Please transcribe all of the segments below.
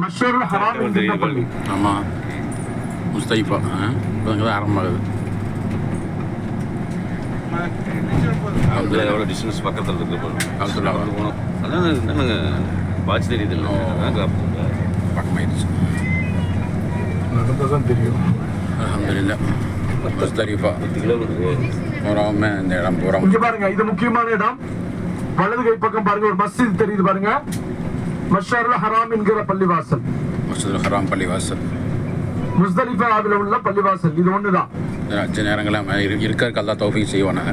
மஷருல் ஹராம் என்கின்ற பள்ளி ஆமாம் முஸ்தைஃபா. அங்கே தான் ஆரம்பமாகுது அதில் எவ்வளோ டிஸ்டன்ஸ் பக்கத்தில் இருக்கு பாருங்க. போனோம் அதான் என்னங்க வாட்ச் தெரியுது இல்லை. பக்கமாயிடுச்சு. நடந்ததான் தெரியும். அலமதுல்லா கிலோமீட்டர். பூராவுமே இந்த இடம் பூரா இங்க பாருங்க இது முக்கியமான இடம். வலது கை பக்கம் பாருங்க ஒரு மஸ்ஜித் தெரியுது பாருங்க. மஷருல் ஹராம் என்கிற பள்ளிவாசல். மஷருல் ஹராம் பள்ளிவாசல். முஸ்தலிஃபாவில் உள்ள பள்ளிவாசல் இது ஒன்று தான் சில நேரங்களாம் இருக்கிறதுக்கு அல்லா தௌஃபிக் செய்வானாங்க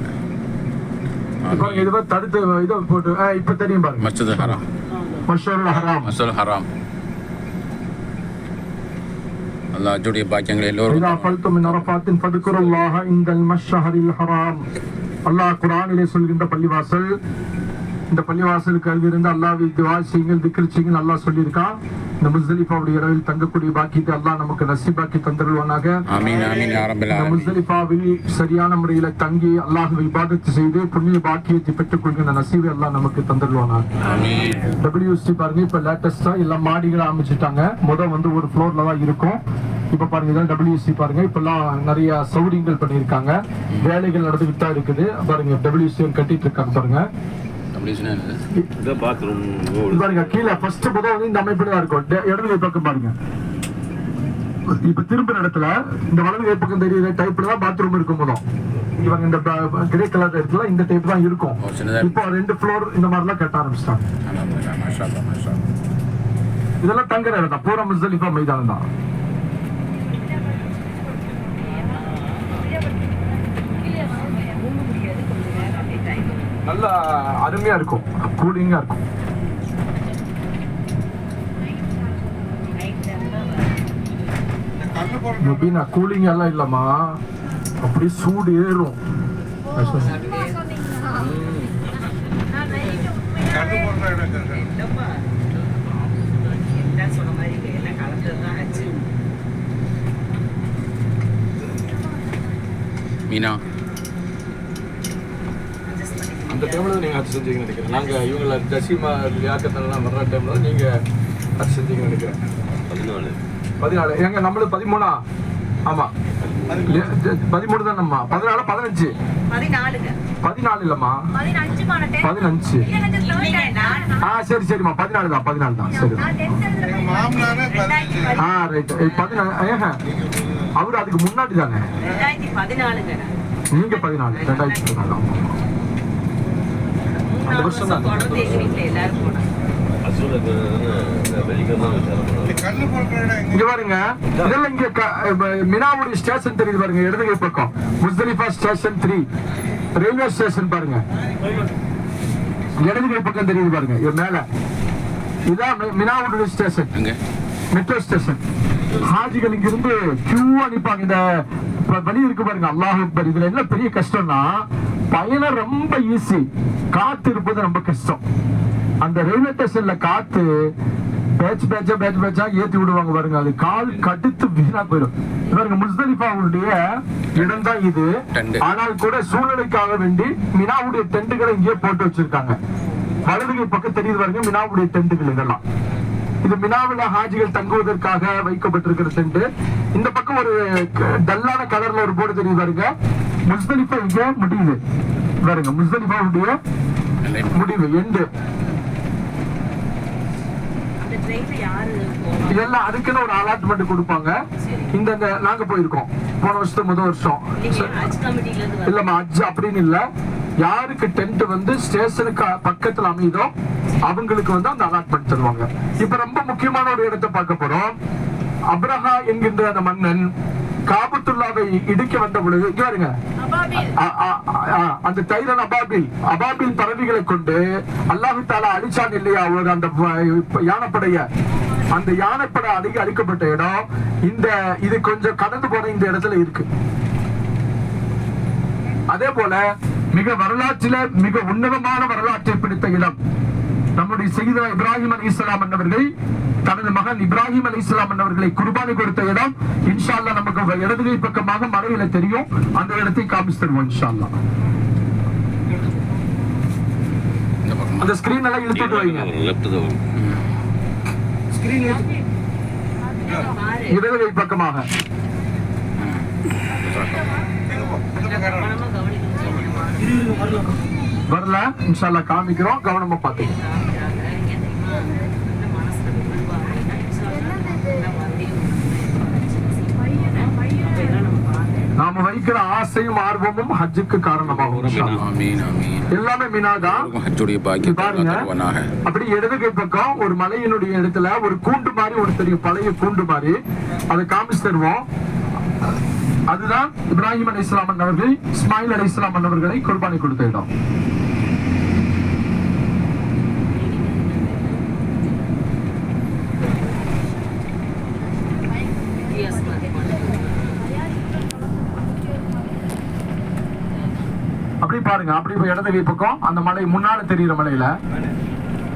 இதுவாக தடுத்து இதை போட்டு இப்போ தெரியும் பாருங்க. மஸ்ஜித் ஹராம். மஷருல் ஹராம். மஷருல் ஹராம். அல்லாஹ் ஜுடைய பாக்கியங்கள் எல்லோரும் இதா ஃபல்து மின் அரஃபாத்தின் ஃபதுக்குருல்லாஹ ஹராம். அல்லாஹ் குர்ஆனிலே சொல்கின்ற பள்ளிவாசல் இந்த பள்ளிவாசலுக்கு அருகிருந்து அல்லாஹ்வை துவா செய்யுங்கள் திக்ர் செய்யுங்கள் அல்லாஹ் சொல்லியிருக்கான் இந்த முஸ்தலிஃபாவுடைய இரவில் தங்கக்கூடிய பாக்கியத்தை அல்லாஹ் நமக்கு நசீபாக்கி ஆரம்பில் இந்த முஸ்தலிஃபாவில் சரியான முறையில தங்கி அல்லாஹ்வை இபாதத்து செய்து புண்ணிய பாக்கியத்தை பெற்றுக் கொள்கின்ற நசீவை அல்லாஹ் நமக்கு தந்துடுவானாக ஆமீன் டபிள்யூஎஸ்டி பாருங்க இப்ப லேட்டஸ்டா எல்லாம் மாடிகளை அமைச்சிட்டாங்க. முத வந்து ஒரு ஃப்ளோர்ல தான் இருக்கும். இப்ப பாருங்க இதான் டபிள்யூஎஸ்டி பாருங்க. இப்பெல்லாம் நிறைய சௌகரியங்கள் பண்ணியிருக்காங்க. வேலைகள் நடந்துகிட்டு தான் இருக்குது. பாருங்க டபிள்யூஎஸ்டி கட்டிட்டு இருக்காங்க பாருங்க. அப்படி சொன்னா என்னது? இதான் பாத்ரூம் இது பாருங்க கீழே ஃபர்ஸ்ட் முத வந்து இந்த அமைப்பில் தான் இருக்கும். பக்கம் பாருங்க. இப்ப திரும்புற இடத்துல இந்த வலது கை பக்கம் தெரியுற டைப்ல தான் பாத்ரூம் இருக்கும் முதல். இவங்க இந்த கிரே கலர் இருக்குல்ல இந்த டைப் தான் இருக்கும். இப்போ ரெண்டு ஃப்ளோர் இந்த மாதிரிலாம் கட்ட ஆரம்பிச்சிட்டாங்க. அல்ஹம்துலில்லாஹ், மாஷா அல்லாஹ், மாஷா அல்லாஹ். இதெல்லாம் தங்குற இடம் தான். பூரா முஸ்தலிஃபா மைதானம் தான். நல்லா அருமையா இருக்கும். கூலிங்கா இருக்கும். எப்படின்னா கூலிங் எல்லாம் இல்லம்மா. அப்படியே சூடு ஏறும். மீனா. அந்த டைம்ல நீங்க அது செஞ்சீங்கன்னு நினைக்கிறேன். நாங்க இவங்கள ஜசீமா யாக்கத்தெல்லாம் வர்ற டைம்ல நீங்க அது செஞ்சீங்கன்னு நினைக்கிறேன். பதினாலு. பதினாலு. எங்க நம்மளுக்கு பதிமூணா? ஆமா. இல்லையா? ஜ- பதிமூணு தான் நம்ம பதினாலு பதினஞ்சு? பதினாலு இல்லம்மா. பதினஞ்சு ஆ சரி சரிம்மா. பதினாலு தான் பதினாலு தான். சரி ஆ ரைட் பதினாலு ஏங்க அவரு அதுக்கு முன்னாடி தானே? நீங்க பதினாலு ரெண்டாயிரத்தி பதினாலு ஆமா. அந்த மூணாவது வருஷம் தான். தொடர்ந்து எங்க வீட்டுல எல்லாரும் போனாங்க இங்க பாருங்க. இதெல்லாம் இங்க க- இப்ப மினாவுடைய ஸ்டேஷன் தெரியுது பாருங்க. இடது கை பக்கம். Muzdalifah station three railway station பாருங்க. இடது கை பக்கம் தெரியுது பாருங்க. இது மேல. இதான் மினாவுடைய ஸ்டேஷன். Metro station. ஹாஜிகள் இங்க இருந்து கியூவா நிப்பாங்க இந்த வழி இருக்கு பாருங்க. அல்லாஹ் இதுல என்ன பெரிய கஷ்டம்னா பயணம் ரொம்ப ஈஸி காத்து இருப்பது ரொம்ப கஷ்டம். அந்த ரயில்வே ஸ்டேஷன்ல காத்து பேட்ச் பேட்சா பேட்ச் பேட்சா ஏத்தி விடுவாங்க பாருங்க. அது கால் கடுத்து வீணா போயிடும். பாருங்க முஸ்தலிஃபாவுடைய இடம் தான் இது. ஆனால் கூட சூழ்நிலைக்காக வேண்டி மினாவுடைய டெண்டுகளை இங்கே போட்டு வச்சிருக்காங்க. வலதுகை பக்கம் தெரியுது பாருங்க மினாவுடைய டெண்டுகள் இதெல்லாம். இது மினாவில ஹாஜிகள் தங்குவதற்காக வைக்கப்பட்டிருக்கிற டென்ட் இந்த பக்கம் ஒரு டல்லான கலர்ல ஒரு போர்டு தெரியுது பாருங்க. முஸ்தலிஃபா இங்க முடியுது பாருங்க முஸ்தலிஃபாவுடைய. முடிவு எண்டு. இதெல்லாம் அதுக்குன்னு ஒரு அலாட்மெண்ட் கொடுப்பாங்க. இந்த நாங்க போயிருக்கோம். போன வருஷத்து முதல் வருஷம். இல்லம்மா அஜ் அப்படின்னு இல்ல. யாருக்கு டென்ட் வந்து ஸ்டேஷனுக்கு பக்கத்துல அமையுதோ அவங்களுக்கு வந்து அந்த அலாட்மெண்ட் தருவாங்க. இப்ப ரொம்ப முக்கியமான ஒரு இடத்தை பார்க்க போறோம். அப்ரஹா என்கின்ற அந்த மன்னன் காபத்துல்லாவை இடிக்க வந்த பொழுது இங்க பாருங்க. அந்த தைரன் அபாபில். அபாபில் பறவைகளை கொண்டு அல்லாஹு தாலா அழிச்சான் இல்லையா? ஒரு அந்த யானைப்படைய. அந்த யானைப்படை அடிக்க அழிக்கப்பட்ட இடம். இந்த இது கொஞ்சம் கடந்து போன இந்த இடத்துல இருக்கு. அதே போல மிக வரலாற்றில மிக உன்னதமான வரலாற்றை பிடித்த இடம். நம்முடைய செய்த இப்ராஹிம் அலி இஸ்லாம் என்பவர்கள் தனது மகன் இப்ராஹிம் அலி இஸ்லாம் என்பவர்களை குர்பானி கொடுத்த இடம். இன்ஷா அல்லாஹ் நமக்கு இடதுகை பக்கமாக மலையில தெரியும். அந்த இடத்தை காமிச்சு தருவோம் இன்ஷா அல்லாஹ் இந்த பக்கம் அந்த ஸ்கிரீன் எல்லாம் இழுத்துட்டு வைங்க. இடது கை பக்கமாக. வரல. இன்ஷால்லா காமிக்கிறோம். கவனமா பாத்துக்கோங்க. நாம வைக்கிற ஆசையும் ஆர்வமும் ஹஜ்ஜுக்கு காரணமாகும் எல்லாமே தருவானாக அப்படி இடது கை பக்கம் ஒரு மலையினுடைய இடத்துல ஒரு கூண்டு மாதிரி ஒரு தெரியும் பழைய கூண்டு மாதிரி அதை காமிச்சு தருவோம். அதுதான் இப்ராஹிம் அலி இஸ்லாம் அவர்கள் இஸ்மாயில் அலி இஸ்லாம் அவர்களை குர்பானி கொடுத்த இடம். அப்படி பாருங்க அப்படி இப்ப இடது பக்கம் அந்த மலை முன்னால தெரியுற மலையில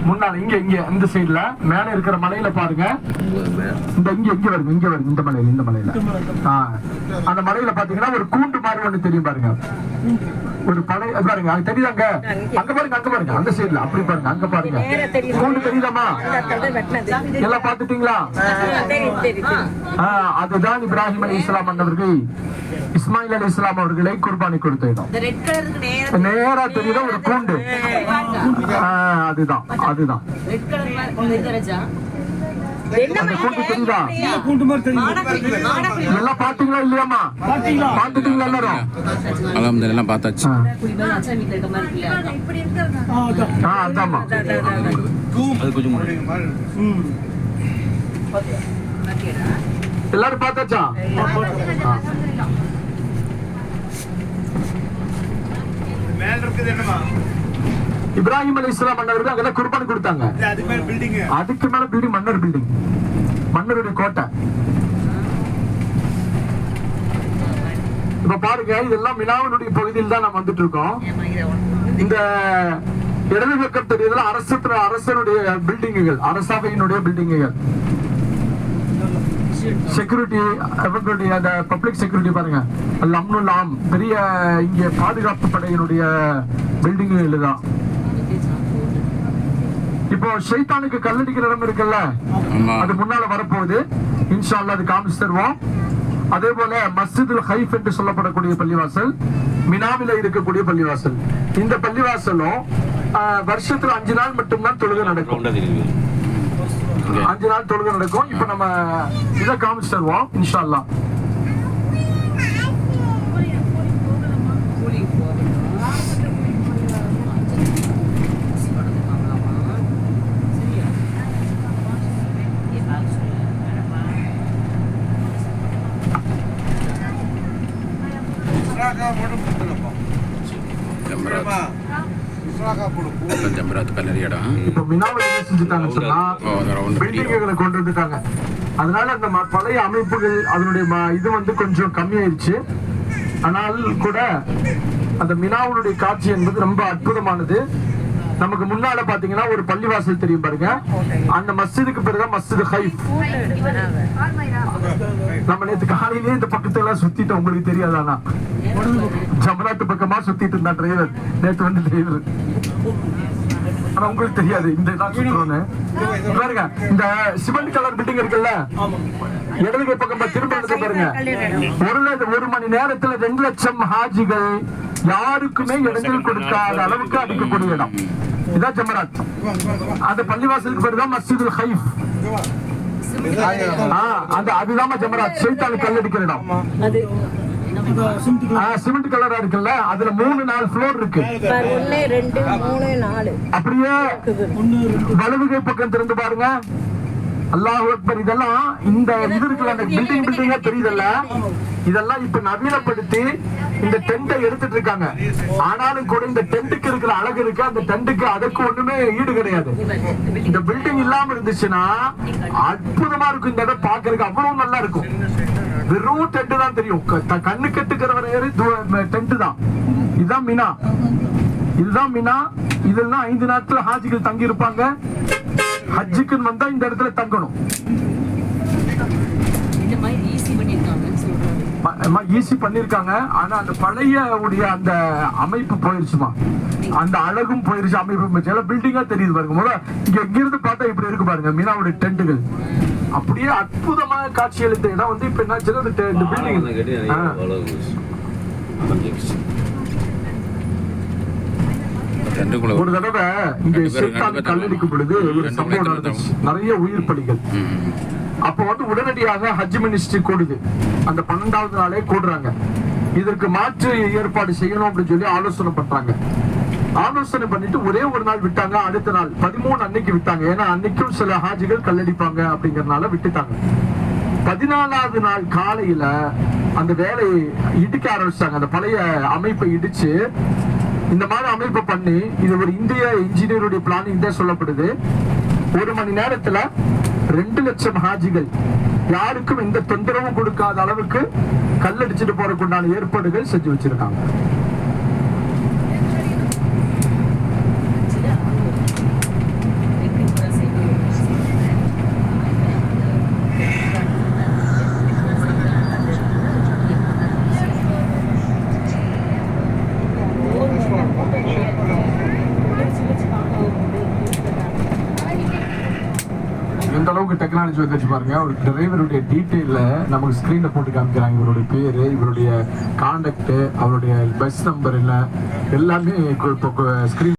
முன்னால இங்க இங்க இந்த சைடுல மேல இருக்கிற மலையில பாருங்க. இந்த இங்க இங்க வருங்க இங்க வருங்க இந்த மலையில இந்த மலையில. அந்த மலையில பாத்தீங்கன்னா ஒரு கூண்டு மாதிரி ஒண்ணு தெரியும் பாருங்க. ஒரு அது பாருங்க அங்க தெரியுதாங்க? அங்க பாருங்க அங்க பாருங்க அந்த சைடுல அப்படி பாருங்க அங்க பாருங்க. கூண்டு தெரியுதாமா எல்லாம் பாத்துட்டீங்களா அதுதான் இப்ராஹிம் அலி இஸ்லாம் அவர்கள் இஸ்மாயில் அலி இஸ்லாம் அவர்களை குர்பானி கொடுத்த இடம். நேரா தெரியுத? ஒரு கூண்டு. அதுதான் அதுதான். எல்லாம் பாத்தீங்களா இல்லையாமா பாத்துட்டீங்களா எல்லாரும்? அலமது எல்லாம் பார்த்தாச்சு. ஆ. குடிமகன் அச்சா வீட்டுல இருக்க மாதிரி இருக்குல்ல ஆ அதாம்மா. அது கொஞ்சம்? எல்லாரும் பார்த்தாச்சா. மேல இருக்குது என்னமா இப்ராஹிம் அலி இஸ்லாம் மன்னருக்கு அங்கதான் குர்பானி கொடுத்தாங்க. அதுக்கு மேல பில்டிங் மன்னர் பில்டிங் மன்னருடைய கோட்டை. இப்ப பாருங்க இதெல்லாம் மினாவினுடைய பகுதியில் தான் நம்ம வந்துட்டு இருக்கோம் இந்த இடது பக்கம் தெரியுதுல அரசு அரசனுடைய பில்டிங்குகள் அரசவையினுடைய பில்டிங்குகள் செக்யூரிட்டி அவர்களுடைய அந்த பப்ளிக் செக்யூரிட்டி பாருங்க. அல்ல அம்னுல் ஆம் பெரிய இங்க பாதுகாப்பு படையினுடைய பில்டிங்குகள் இதுதான். இப்போ ஷைத்தானுக்கு கல்லடிக்கிற இடம் இருக்குல்ல? அது முன்னால வரப்போகுது. இன்ஷா அல்லாஹ் அது காமிச்சு தருவோம். அதே போல மஸ்ஜிதுல் ஹைஃப் என்று சொல்லப்படக்கூடிய பள்ளிவாசல் மினாவில இருக்கக்கூடிய பள்ளிவாசல். இந்த பள்ளிவாசலும் வருஷத்துல அஞ்சு நாள் மட்டும்தான் தொழுகை நடக்கும். அஞ்சு நாள் தொழுகை நடக்கும். இப்ப நம்ம இதை காமிச்சு தருவோம் இன்ஷா அல்லாஹ் மினாவில் என்ன செஞ்சுட்டாங்கன்னு சொன்னா பில்டிங்குகளை கொண்டு வந்துட்டாங்க அதனால அந்த பழைய அமைப்புகள் அதனுடைய இது வந்து கொஞ்சம் கம்மியாயிருச்சு. ஆனால் கூட அந்த மினாவுடைய காட்சி என்பது ரொம்ப அற்புதமானது. நமக்கு முன்னால பாத்தீங்கன்னா ஒரு பள்ளிவாசல் தெரியும் பாருங்க. அந்த மஸ்ஜிதுக்கு பிறகு மஸ்ஜித் ஹைஃப். நம்ம நேத்து காலையிலேயே இந்த பக்கத்துல எல்லாம் சுத்திட்டோம். உங்களுக்கு தெரியாதானா ஜமராத்து பக்கமா சுத்திட்டு இருந்தா டிரைவர் நேத்து வந்து டிரைவர் ஆனா உங்களுக்கு தெரியாது. இந்த பாருங்க இந்த சிமெண்ட் கலர் பில்டிங் இருக்குல்ல? இடது கை பக்கம் திரும்ப பாருங்க. ஒரு ஒரு மணி நேரத்துல ரெண்டு லட்சம் ஹாஜிகள் யாருக்குமே இடங்கள் கொடுக்காத அளவுக்கு அடிக்கக்கூடிய இடம். இதான் ஜமராத். அந்த பள்ளிவாசலுக்கு பேர் தான் மஸ்ஜிதுல் ஹைஃப் ஆ, அந்த அதுதான் ஜமராத். சைத்தானு கல்லடிக்கிற இடம். சிமெண்ட் கலரா இருக்குல்ல? அதுல மூணு நாலு ஃப்ளோர் இருக்கு. அப்படியே வலது கை பக்கம் திறந்து பாருங்க. அல்லாஹ் அக்பர் இதெல்லாம் இந்த இது இருக்குல்ல அந்த பில்டிங் பில்டிங்கா தெரியுதல்ல? இதெல்லாம் இப்ப நவீனப்படுத்தி இந்த டென்ட்டை எடுத்துட்டு இருக்காங்க. ஆனாலும் கூட இந்த டென்ட்டுக்கு இருக்கிற அழகு இருக்கு அந்த டென்ட்டுக்கு அதுக்கு ஒண்ணுமே ஈடு கிடையாது. இந்த பில்டிங் இல்லாம இருந்துச்சுன்னா அற்புதமா இருக்கும் இந்த இடம் பாக்குறதுக்கு அவ்வளவு நல்லா இருக்கும். வெறும் டென்ட் தான் தெரியும். கண்ணு கெட்டுக்கிற வரையறு டென்ட் தான். இதுதான் மினா. இதுதான் மினா. இதெல்லாம் ஐந்து நாட்கள் ஹாஜிகள் தங்கி இருப்பாங்க ஹஜ்ஜுக்குன்னு வந்தா இந்த இடத்துல தங்கணும். ஈஸி பண்ணிருக்காங்க ஆனா அந்த பழைய உடைய அந்த அமைப்பு போயிருச்சுமா. அந்த அழகும் போயிருச்சு அமைப்பு. போயிருச்சு எல்லாம் பில்டிங்கா தெரியுது பாருங்க. முதல்ல இங்க இங்க இருந்து பார்த்தா இப்படி இருக்கு பாருங்க. மீனாவுடைய டென்ட்டுகள் அப்படியே அற்புதமாக காட்சி அளித்த இடம் வந்து இப்ப என்ன இந்த பில்டிங் ஒரு தடவை இங்க பேரும் கல்லடிக்கும் பொழுது ஒரு சம்பவம் நடந்துச்சு. நிறைய உயிர் பலிகள். அப்போ வந்து உடனடியாக ஹஜ் மினிஸ்ட்ரி கூடுது. அந்த பன்னெண்டாவது நாளே கூடுறாங்க. இதற்கு மாற்று ஏற்பாடு செய்யணும் அப்படின்னு சொல்லி ஆலோசனை பண்றாங்க. ஆலோசனை பண்ணிட்டு ஒரே ஒரு நாள் விட்டாங்க அடுத்த நாள் பதிமூணு அன்னைக்கு விட்டாங்க. ஏன்னா அன்னைக்கும் சில ஹாஜிகள் கல்லடிப்பாங்க அப்படிங்கறதுனால விட்டுட்டாங்க. பதினாலாவது நாள் காலையில அந்த வேலையை இடிக்க ஆரம்பிச்சாங்க அந்த பழைய அமைப்பை இடிச்சு இந்த மாதிரி அமைப்பு பண்ணி இது ஒரு இந்திய இன்ஜினியருடைய பிளானிங் தான் சொல்லப்படுது. ஒரு மணி நேரத்துல ரெண்டு லட்சம் ஹாஜிகள். யாருக்கும் எந்த தொந்தரவும் கொடுக்காத அளவுக்கு கல்லடிச்சிட்டு போறதுக்குண்டான ஏற்பாடுகள் செஞ்சு வச்சிருக்காங்க எந்த அளவுக்கு டெக்னாலஜி பாருங்க ஒரு டிரைவருடைய டீட்டெயில நமக்கு ஸ்கிரீன்ல போட்டு காமிக்கிறாங்க. இவருடைய பேரு இவருடைய கான்டாக்ட் அவருடைய பஸ் நம்பர் என்ன எல்லாமே இப்போ ஸ்கிரீன்